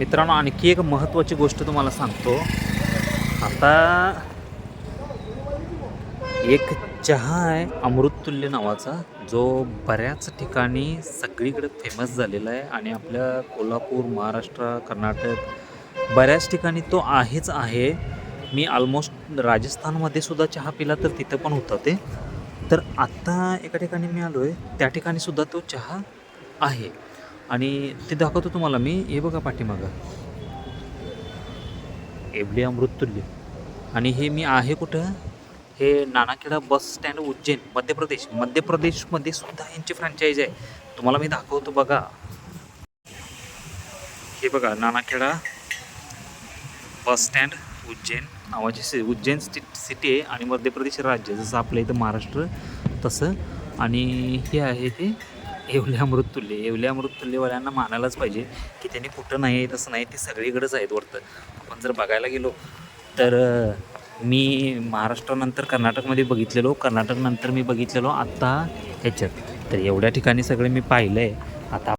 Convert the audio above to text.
मित्रांनो आणखी एक महत्त्वाची गोष्ट तुम्हाला सांगतो. आता एक चहा आहे अमृततुल्य नावाचा जो बऱ्याच ठिकाणी सगळीकडे फेमस झालेला आहे आणि आपल्या कोल्हापूर महाराष्ट्र कर्नाटक बऱ्याच ठिकाणी तो आहेच आहे. मी ऑलमोस्ट राजस्थानमध्ये सुद्धा चहा पिला तर तिथं पण होता ते. तर आत्ता एका ठिकाणी मी आलो आहे त्या ठिकाणी सुद्धा तो चहा आहे. आणि ते दाखवतो तुम्हाला मी. हे बघा पाठीमागं. एवढे अमृततुल्य. आणि हे मी आहे कुठं? हे नानाखेडा बस स्टँड उज्जैन मध्य प्रदेश. मध्य प्रदेशमध्ये सुद्धा यांची फ्रँचाईज आहे. तुम्हाला मी दाखवतो बघा. हे बघा नानाखेडा बस स्टँड उज्जैन नावाची सि उज्जैन सिटी सिटी आहे आणि मध्य प्रदेश राज्य जसं आपल्या इथं महाराष्ट्र तसं. आणि हे आहे ते येवले मृत्युल्य एवल्या मृत्युल्यवाल्यांना मानायलाच पाहिजे की त्यांनी कुठं नाही आहे तसं नाही ते सगळीकडेच आहेत वरतं आपण जर बघायला गेलो तर मी महाराष्ट्रानंतर कर्नाटकमध्ये बघितलेलो कर्नाटकनंतर मी बघितलेलो आत्ता ह्याच्यात. तर एवढ्या ठिकाणी सगळे मी पाहिलं आहे आता